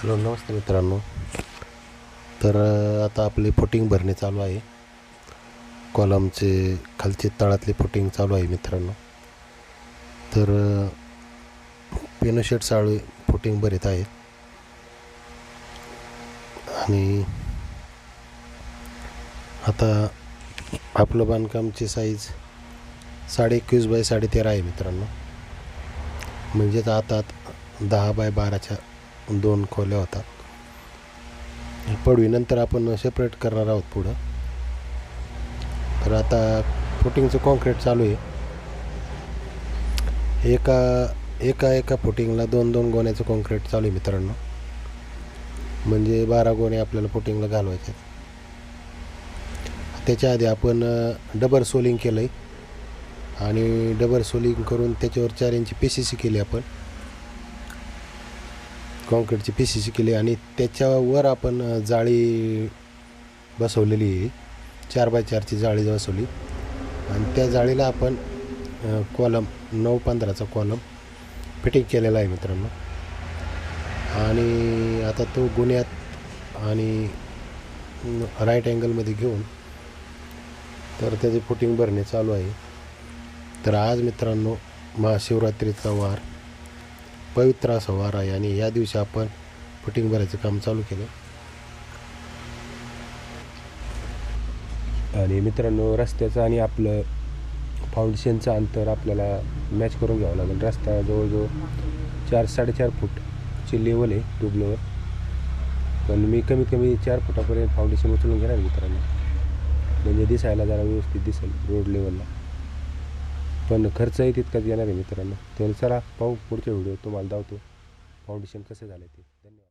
Hello नमस्ते मित्रांनो. तर आता आपली फुटिंग भरणे चालू आहे. कॉलमचे खालचे तळातली फुटिंग चालू आहे मित्रांनो. तर पेनोशेट साळू फुटिंग भरत आहे. आणि आता आपलं बांधकामची साईज साडे एकवीस बाय साडे तेरा आहे मित्रांनो. म्हणजेच आता दहा बाय बाराच्या दोन खोल्या होतात. पडवीनंतर आपण सेपरेट करणार आहोत पुढं. तर आता फुटिंगचं कॉन्क्रीट चालू आहे. एका एका एका फुटिंगला दोन दोन गोण्याचं कॉन्क्रीट चालू आहे मित्रांनो. म्हणजे बारा गोणे आपल्याला फुटिंगला घालवायचे आहेत. त्याच्या आधी आपण डबल सोलिंग केलं आहे आणि डबल सोलिंग करून त्याच्यावर चार इंची पी सी सी केली आपण. कॉन्क्रीटची पी सी सी केली आणि त्याच्यावर आपण जाळी बसवलेली आहे. चार बाय चारची जाळी बसवली. आणि त्या जाळीला आपण कॉलम नऊ पंधराचा कॉलम फिटिंग केलेला आहे मित्रांनो. आणि आता तो गुन्ह्यात आणि राईट अँगलमध्ये घेऊन तर त्याचे फुटिंग भरणे चालू आहे. तर आज मित्रांनो महाशिवरात्रीचा वार. पवित्र असा वार आहे आणि या दिवशी आपण फुटिंग भरायचं काम चालू केलं. आणि मित्रांनो रस्त्याचं आणि आपलं फाउंडेशनचं अंतर आपल्याला मॅच करून घ्यावं लागेल. रस्ता जवळजवळ चार साडेचार फूटची लेवल आहे ट्यूबलेवर पण मी कमीत कमी चार फुटापर्यंत फाउंडेशन उचलून घेणार मित्रांनो. म्हणजे दिसायला जरा व्यवस्थित दिसेल रोड लेवलला पण खर्चही तितकाच येणार आहे मित्रांनो. तर चला पाहू पुढच्या व्हिडिओ तुम्हाला दावतो फाउंडेशन कसं झालं ते. धन्यवाद.